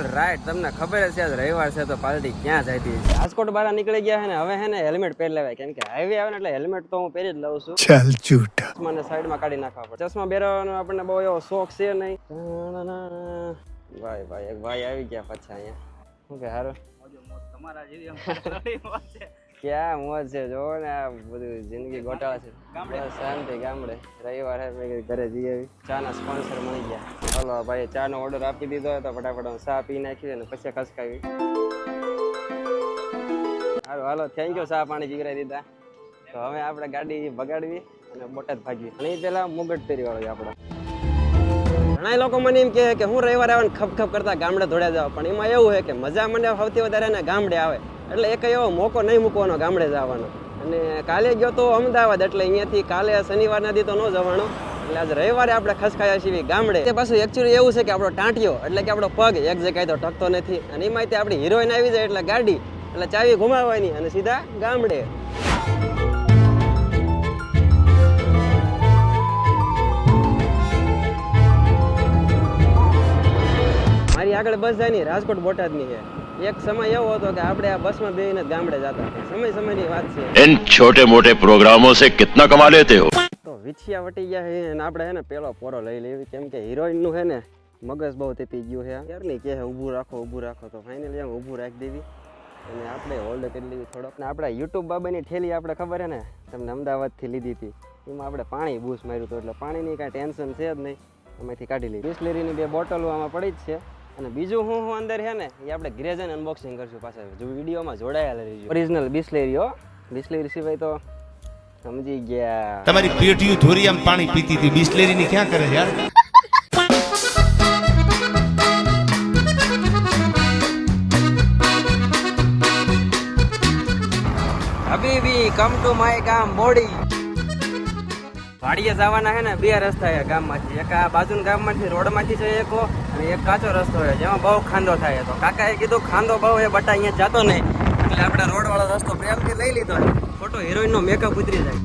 All right તમને ખબર હશે આજ રવિવાર છે તો પાલટી ક્યાં જતી છે રાજકોટ બહાર નીકળી ગયા ને હવે હે ને હેલ્મેટ પહેરી લેવાય. કેમ કે હાઈવે આવે ને એટલે હેલ્મેટ તો હું પહેરી જ લઉં છું. ચાલ ચૂટ મને સાઈડમાં કાઢી નાખવા પડે. ચશ્મા પહેરવાનો આપણને બહુ એવો શોખ છે નહીં. ભાઈ ભાઈ ભાઈ આવી ગયા પાછા અહીંયા. શું કે હારો? તમારા જેવી ક્યાં મોજ છે? જો ને આ બધું જિંદગી ગોટાળા છે. બસ શાંતિ ગામડે. રવિવારે મેં ઘરે જઈ આવી. ચાના સ્પોન્સર મળી ગયા. ચાલો ભાઈ ચાનો ઓર્ડર આપી દીધો હોય તો ફટાફટ હું ચા પી નાખી અને પછી ખસકાવી. સારું હાલો થેન્ક યુ ચા પાણી પીવરાઈ દીધા. તો હવે આપણે ગાડી બગાડવી અને બોટાદ ભાગવી. અને પેલા મુગટ તેરી વાળો આપણો. ઘણા લોકો મને એમ કહે કે હું રવિવારે આવે ખપ ખપ કરતા ગામડે દોડ્યા જાવ. પણ એમાં એવું છે કે મજા મને સૌથી વધારે ને ગામડે આવે. એટલે એક એવો મોકો નહીં મૂકવાનો ગામડે જવાનો. અને કાલે ગયો તો અમદાવાદ, એટલે અહીંયાથી કાલે શનિવારના દી તો ન જવાનો. એટલે આજે રવિવારે આપણે ખસકાયા છીએ ગામડે. તે પાછું એકચ્યુઅલી એવું છે કે આપણો ટાંટિયો, એટલે કે આપણો પગ, એક જગ્યાએ તો ટકતો નથી. અને એમાં તે આપણી હિરોઈન આવી જાય એટલે ગાડી, એટલે ચાવી ઘુમાવવાની અને સીધા ગામડે. મારી આગળ બસ જાય ની રાજકોટ બોટાદની છે. એક સમય એવો હતો કે આપણે આ બસમાં બેસીને જ ગામડે જતા હતા સમય સમયની વાત છે इन छोटे मोटे प्रोग्रामों से कितना कमा लेते हो તો વિછિયા વટી ગયા છે અને આપણે છે ને પેલો પોરો લઈ લેવી કેમ કે હિરોઈન નું છે ને મગજ બહુ તેપી ગયું છે યારની કે છે ઊભું રાખો ઊભું રાખો તો ફાઇનલી આમ ઊભું રાખી દેવી અને આપણે હોલ્ડ કરી લેવી થોડોક ને આપણે યુટ્યુબ બાબાની ઠેલી આપણે ખબર છે ને તમને અમદાવાદથી લીધી હતી એમાં આપણે પાણી બૂસ માર્યું હતું એટલે પાણીની કાંઈ ટેન્શન છે જ નહીં એમાંથી કાઢી લીધી બિસ્લેરીની બે બોટલો આમાં પડી જ છે અને બીજું હું હું અંદર છે ને એ આપણે ગ્રેઝન અનબોક્સિંગ કરશું પાછા. જો વિડીયોમાં જોડાયેલા રહીજો. ઓરિજિનલ બિસ્લેરી હો. બિસ્લેરી સિવાય તો સમજી ગયા. તમારી પેટીયું ધોરી આમ પાણી પીતી હતી. બિસ્લેરી ની ક્યાં કરે યાર? હબીબી કમ ટુ માય ગામ બોડી. વાડીએ જવાના છે ને બે રસ્તા છે ગામમાંથી. એક આ બાજુના ગામમાંથી રોડમાંથી છે એક એક કાચો રસ્તો છે, જેમાં બહુ ખાંડો થાય તો કાકાએ કીધું, ખાંડો બહુ એ બટા અહીંયા જતો નહીં. એટલે આપણે રોડવાળો રસ્તો પ્રેમથી લઈ લીધો ખોટો હિરોઈનનો મેકઅપ ઉતરી જાય.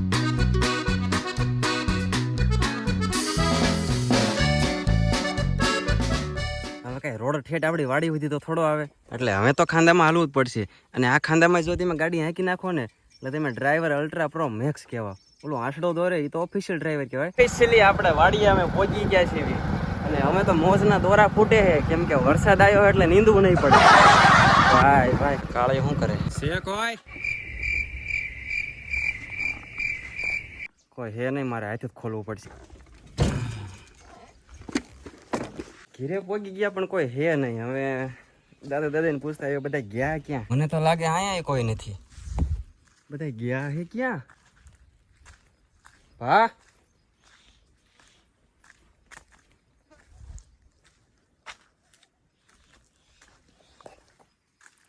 હવે કઈ રોડ ઠેઠ આપણી વાડી સુધી તો થોડો આવે. એટલે હવે તો ખાંદામાં હાલવું જ પડશે. અને આ ખાંદામાં જો તમે ગાડી હાંકી નાખો ને, એટલે તમે ડ્રાઈવર અલ્ટ્રા પ્રો મેક્સ કહેવા ઓલો આંસડો દોરે એ તો ઓફિશિયલ ડ્રાઈવર કહેવાય. ઓફિશિયલી આપણે વાડીએ અમે પહોંચી ગયા છીએ. અને અમે તો મોજના દોરા ફૂટે છે કેમ કે વરસાદ આવ્યો એટલે નીંદવું નહીં પડે. ભાઈ ભાઈ કાળે શું કરે? છે કોઈ? કોઈ હે નહીં મારે હાથે જ ખોલવું પડશે. ઘીરે પહોંચી ગયા પણ કોઈ હે નહીં. હવે દાદા દાદાને પૂછતા એ બધા ગયા ક્યાં? મને તો લાગે અહીંયા કોઈ નથી. બધા ગયા હે ક્યાં? ભા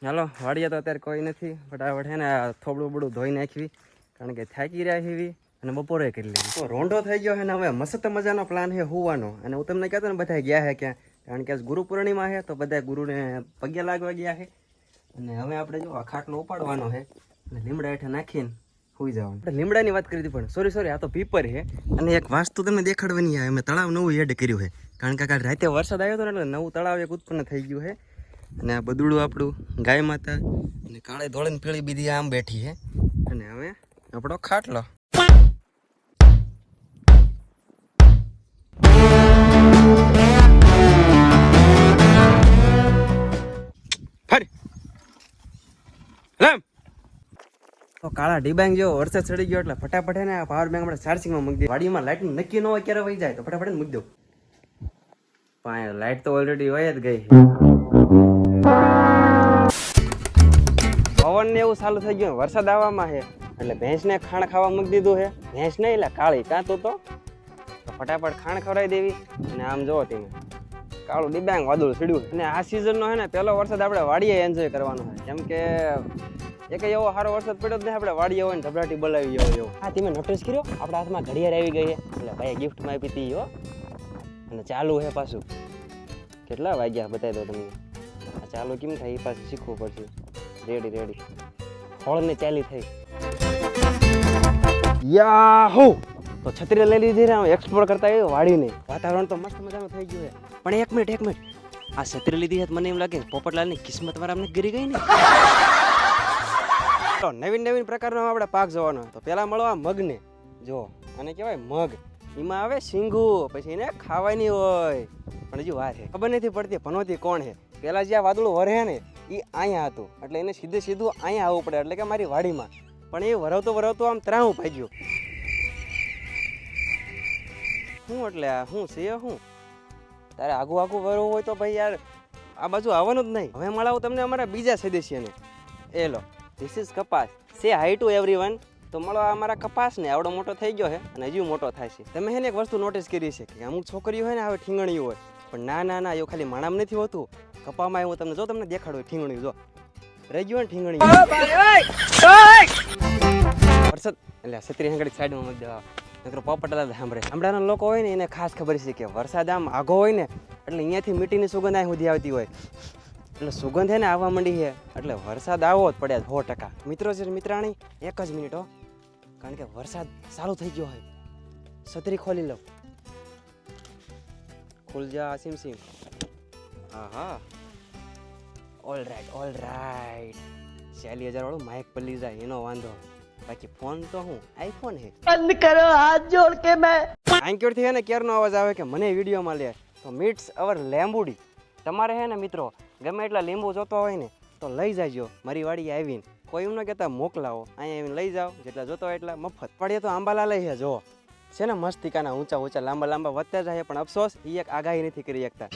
હાલો, વાડીએ તો અત્યારે કોઈ નથી ફટાફટ છે ને થોબડું બડું ધોઈ નાખવી, કારણ કે થાકી રહ્યા એવી, અને બપોરે કરી લીધી. તો રોંઢો થઈ ગયો છે ને હવે મસ્ત મજાનો પ્લાન છે હોવાનો. અને હું તમને કહેતો ને બધા ગયા છે ક્યાં? કારણ કે ગુરુ પૂર્ણિમા છે, તો બધા ગુરુને પગે લાગવા ગયા છે. અને હવે આપણે જો આ ખાટલો ઉપાડવાનો છે, અને લીમડા હેઠે નાખીને સુઈ જવાનું. આપણે લીમડાની વાત કરી હતી પણ સોરી સોરી આ તો પીપર છે. અને એક વાસ્તુ તમને દેખાડવાની આ મેં તળાવ નવું એડ કર્યું છે. કારણ કે કાલ રાતે વરસાદ આવ્યો હતો ને, એટલે નવું તળાવ એક ઉત્પન્ન થઈ ગયું છે. અને આ બદુડું આપણું ગાય માતા. અને કાળે ધોળે ને પીળી બીજી આમ બેઠી છે. અને હવે આપણો ખાટલો. કાળા ડિબાંગ જેવો વરસાદ ચડી ગયો એટલે ફટાફટ ને આ પાવર બેંક આપણે ચાર્જિંગમાં મૂકી દે વાડીમાં લાઇટ નક્કી ન હોય, ક્યારે વહી જાય તો ફટાફટ મૂકી દઉં. પણ લાઇટ તો ઓલરેડી હોય જ ગઈ. પવન ને એવું ચાલુ થઈ ગયું, વરસાદ આવવામાં છે. એટલે ભેંસને ખાણ ખાવા મૂકી દીધું છે. ભેંસ નહીં, એટલે કાળી. કાં તો તો? ફટાફટ ખાણ ખવડાવી દેવી. અને આમ જોવો તમે. કાળું ડિબાંગ, વાદળું સીડ્યું અને આ સિઝનનો છે ને, પહેલો વરસાદ આપણે વાડીએ એન્જોય કરવાનો છે. કેમ કે એક એવો સારો વરસાદ પડ્યો નહીં, આપણે વાડીએ હોય ને, ધબરાટી બોલાવી એવો એવો. હા, તમે નોટિસ કર્યો? આપણા હાથમાં ઘડિયાળ આવી ગઈ એટલે ભાઈ ગિફ્ટમાં આપી હતી અને ચાલુ છે પાછું. કેટલા વાગ્યા, બતાવી દો તમને. આ ચાલુ કેમ થાય? એ પાછું શીખવું પડશે. રેડી રેડી ફળને ચાલી થઈ. યાહો! તો છત્રી લઈ લીધી ને એક્સપ્લોર કરતા આવ્યો વાડીને. વાતાવરણ તો મસ્ત મજાનું થઈ ગયું છે પણ એક મિનિટ એક મિનિટ આ છત્રી લીધી હતી મને એમ લાગે પોપટલાલની કિસ્મત મારા અમને ગરી ગઈ ને. તો નવીન નવીન પ્રકારનો આપણે પાક જોવાનો તો પહેલાં મળવા મગને. જો અને કહેવાય મગ. એમાં આવે શીંગુ પછી એને ખાવાની હોય. પણ હજુ વાર છે ખબર નથી પડતી ભનોતી કોણ છે પહેલાં જે આ વાદળું વરે ને એ અહીંયા હતું. એટલે એને સીધે સીધું અહીંયા આવવું પડે, એટલે કે મારી વાડીમાં. પણ એ વરવતો વરવતો આમ ત્રાહું ભાજ્યું શું એટલે આ શું છે શું તારે આગું આગું વરવું હોય તો ભાઈ યાર, આ બાજુ આવવાનું જ નહીં. હવે મળાવું તમને અમારા બીજા સદસ્યને. એ લો ધીસ ઇઝ કપાસ. સે હાઈ ટુ એવરી વન તો મળો અમારા કપાસ ને આવડો મોટો થઈ ગયો છે અને હજુ મોટો થાય છે. તમે હે ને એક વસ્તુ નોટિસ કરી છે કે અમુક છોકરીઓ હોય ને હવે ઠીંગણી હોય. પણ ના ના ના એવું ખાલી માણામ નથી હોતું. કપામાં હું તમને જો તમને દેખાડું ઠીંગણી જો. રહી ગયું ને ઠીંગણી. વરસાદ એટલે છત્રી હંગડી સાઈડમાં મત દેવા. નકર પોપટલા સાંભળે. ગામડાના લોકો હોય ને એને ખાસ ખબર છે કે વરસાદ આમ આઘો હોય ને એટલે અહીંયાથી મીટીની સુગંધ અહીં સુધી આવતી હોય. એટલે સુગંધ હે ને આવવા માંડી છે. એટલે વરસાદ આવવો જ પડે સો ટકા. મિત્રો છે મિત્રાણી એક જ મિનિટ હો. કારણ કે વરસાદ ચાલુ થઈ ગયો હોય. છત્રી ખોલી લઉં. ખુલ જા સિમ સિમ. હા હા ઓલ રાઈટ ઓલ રાઈટ ચાલી હજાર વાળું માઇક પલ્લી જાય એનો વાંધો. બાકી ફોન તો હું આઈફોન હે બંધ કરો હાથ જોડ કે મેં. આંક્યોરથી ને ક્યારનો અવાજ આવે કે મને વિડીયોમાં લે. તો મીટ્સ અવર લેમ્બુડી તમારે હે ને મિત્રો ગમે એટલા લીંબુ જોતો હોય ને, તો લઈ જાજો. મારી વાડી આવીને. કોઈ એમને કહેતા, મોકલાવો. અહીંયા આવીને લઈ જાઓ. જેટલા જોતો હોય એટલા મફત. પડીએ તો આંબાલા લઈ છે જો છે ને મસ્તિકાના ઊંચા ઊંચા, લાંબા લાંબા, વધતા જાય પણ અફસોસ એ એક આગાહી નથી કરી શકતા.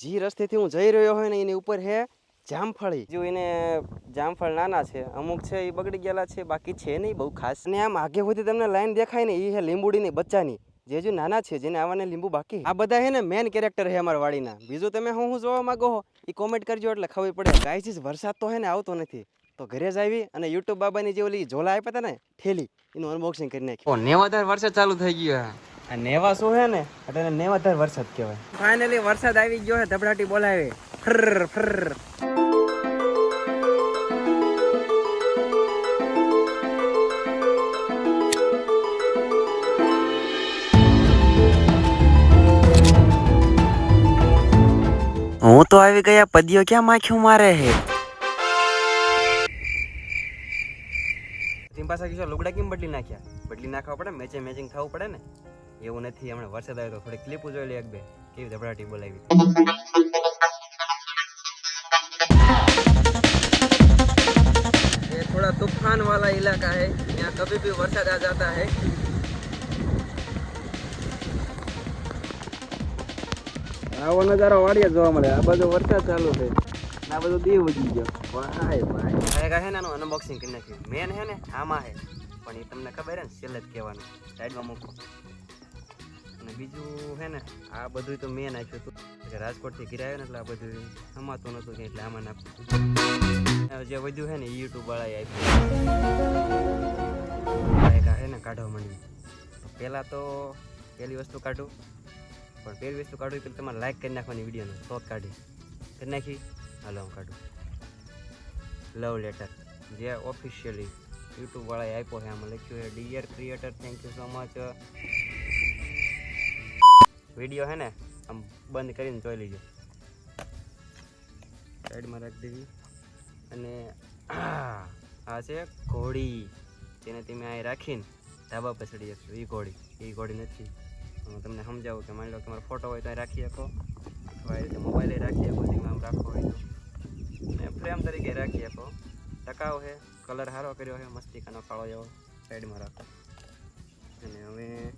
જે રસ્તેથી હું જઈ રહ્યો હોય ને, એની ઉપર હે જામફળી. જો એને જામફળ નાના છે, અમુક છે એ બગડી ગયેલા છે, બાકી છે નહીં, બહુ ખાસ. ને આમ આગે સુધી તમને લાઈન દેખાય ને એ હે લીંબુડીની બચ્ચાની. જે હજુ નાના છે જેને આવવાને લીંબુ બાકી આ બધા હે ને મેન કેરેક્ટર હે અમારા વાડીના. બીજું તમે હું હું જોવા માંગો હો એ કોમેન્ટ કરજો એટલે ખબર પડે. ગાઈઝ વરસાદ તો હે ને આવતો નથી. તો ઘરે જ આવી અને યુટ્યુબ બાબાની જે ઓલી ઝોલા આપ્યા હતા ને ઠેલી એનું અનબોક્સિંગ કરી નાખી. ઓ નેવાધાર વરસાદ ચાલુ થઈ ગયો આ નેવા શું હે ને? એટલે નેવાધાર વરસાદ કહેવાય. ફાઇનલી વરસાદ આવી ગયો હે ધબડાટી બોલાવે. ફર ફર હું તો આવી ગયા પદીઓ ક્યાં માખ્યું મારે હે તેમ પાછા કિશોર લુગડા કેમ બદલી નાખ્યા બદલી નાખવા પડે મેચે મેચિંગ થવું પડે ને એવું નથી હમણાં વરસાદ આવ્યો તો થોડી ક્લિપ જોઈ લે એક બે કેવી ધબડાટી બોલાવી ये थोड़ा तूफान वाला इलाका है यहाँ कभी भी वरसाद आ जाता है આવો નજારો વાડીએ જોવા મળે. આ બધો વરસાદ ચાલુ છે. આ બધો દેવ વધી ગયો. ભાઈ ભાઈ. હે ને આનું અનબોક્સિંગ કરી નાખ્યું મેન હે ને આમાં હે પણ એ તમને ખબર હે ને છેલ્લે જ કહેવાનું. સાઈડમાં મૂકો. અને બીજું હે ને, આ બધું તો મેં નાખ્યું હતું. રાજકોટથી ગિરાયો ને એટલે આ બધું સમાતું નહોતું કે એટલે આમાં નાખ્યું. જે વધ્યું હે ને યુટ્યુબ વાળાએ આપ્યું. હે ને, કાઢવા માંડ્યું. પહેલાં તો પહેલી વસ્તુ કાઢું. પણ પહેલી વસ્તુ કાઢવી પેલી તમારે લાઈક કરી નાખવાની વિડીયોને તો કાઢી. કરી નાખી. હાલો હું કાઢું. લવ લેટર જે ઓફિશિયલી યુટ્યુબવાળાએ આપ્યો છે, આમાં લખ્યું છે dear creator thank you so much video હે ને, આમ બંધ કરીને જોઈ લીજો. સાઈડમાં રાખી દેવી. અને આ છે ઘોડી. જેને તમે અહીં રાખીને ધાબા પર ચડી શકશો. એ ઘોડી. એ ઘોડી નથી. હું તમને સમજાવું કે માની લો કે તમારો ફોટો હોય તો રાખી શકો. અથવા એ રીતે મોબાઈલે રાખી શકો તમે આમ રાખવો હોય તો. અને ફ્રેમ તરીકે રાખી શકો. ટકાવ છે કલર સારો કર્યો છે મસ્તિકાનો કાળો જેવો સાઈડમાં રાખો. અને હવે,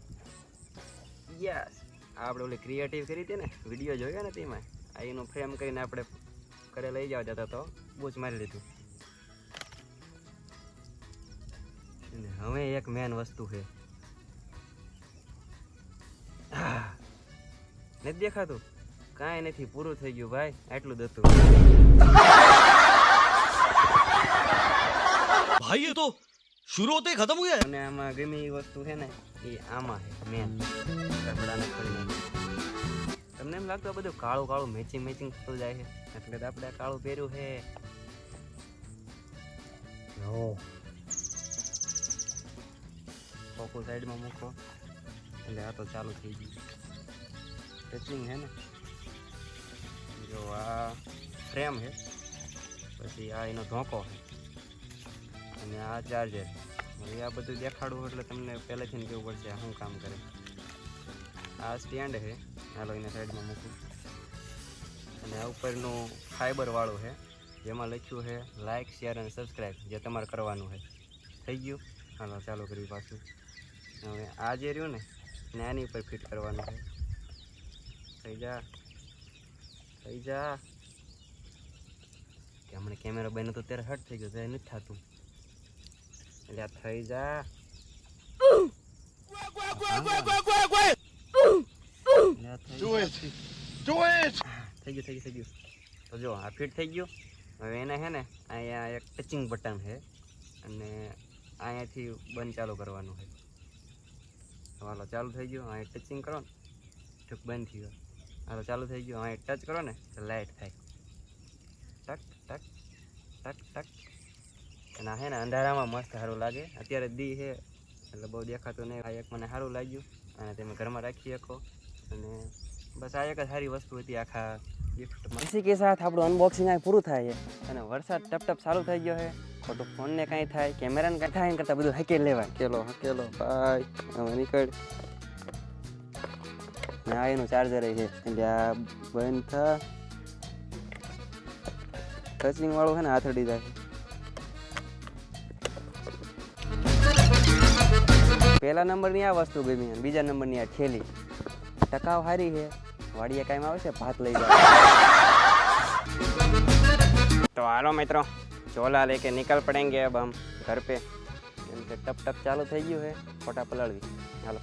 યસ આપણે ઓલી ક્રિએટિવ કરી હતી ને વીડિયો જોયો ને તેમાં? આ એનું ફ્રેમ કરીને આપણે ઘરે લઈ જવા જતા તો બૂચ મારી લીધું. અને હવે એક મેન વસ્તુ છે. નથી દેખાતું? કાંઈ નથી પૂરું થઈ ગયું ભાઈ આટલું દતું ભાઈ એ તો શરૂ હોતે ખતમ હોય? અને આમાં ગમે એ વસ્તુ છે ને એ આમાં છે મેન રબડાને ખોલી તમને એમ લાગતું બધું કાળું કાળું મેચિંગ મેચિંગ થતું જાય છે? એટલે આપણે કાળું પહેર્યું છે. ફોકું સાઈડમાં મૂકો. એટલે આ તો ચાલુ થઈ ગયું. ટચિંગ છે ને? જો આ ફ્રેમ છે. પછી આ એનો ધોકો છે. અને આ ચાર્જર હવે આ બધું દેખાડવું એટલે તમને પહેલેથી કેવું પડશે શું કામ કરે. આ સ્ટેન્ડ છે. હાલો એને સાઈડમાં મૂકું. અને આ ઉપરનું ફાઈબરવાળું છે. જેમાં લખ્યું છે લાઇક શેર અને સબસ્ક્રાઈબ જે તમારે કરવાનું છે. થઈ ગયું? હાલો, ચાલુ કરી પાછું. હવે આ જે રહ્યું ને, એની ઉપર ફિટ કરવાનું છે. થઈ જા. થઈ જા. કે હમણાં કેમેરા બન્યો તો ત્યારે હટ થઈ ગયો તો નથી થતું. એટલે આ થઈ જા. થઈ ગયું થઈ ગયું થઈ ગયું. તો જો, આ થઈ ગયું. હવે એને છે ને, અહીંયા એક ટચિંગ બટન છે. અને અહીંયાથી બંધ ચાલુ કરવાનું છે. હાલો, ચાલુ થઈ ગયું. અહીંયા ટચિંગ કરો ને બંધ થઈ ગયો. હાલો ચાલુ થઈ ગયું. અહીં ટચ કરો ને તો લાઇટ થાય. ટક ટક ટક ટક. અને હે ને અંધારામાં મસ્ત સારું લાગે. અત્યારે દી છે એટલે બહુ દેખાતું નહીં. આ એક મને સારું લાગ્યું. અને તમે ઘરમાં રાખી શકો. અને બસ આ એક જ સારી વસ્તુ હતી આખા ગિફ્ટમાં ઇસી કે સાથ આપણું અનબોક્સિંગ આ પૂરું થાય છે. અને વરસાદ ટપ ટપ સારું થઈ ગયો છે. ખોટું ફોનને કાંઈ થાય કેમેરાને કાંઈ થાય એના કરતાં બધું હકેલ લેવાય હકેલો હકેલો ભાઈ હવે નીકળ. ને આ એનું ચાર્જર છે. એટલે આ બંધ થા ટચિંગ વાળું છે ને આથડી જાય. પહેલા નંબરની આ વસ્તુ ગમી બીજા નંબરની આ થેલી ટકાવ હારી છે. વાડીએ કાયમ આવશે ભાત લઈ જાય. તો હાલો મિત્રો ચોલા લેકે નિકલ પડેંગે અબ હમ ઘર પે. એમ કે ટપ ટપ ચાલુ થઈ ગયું હે ફોટા પલાળવી. હાલો.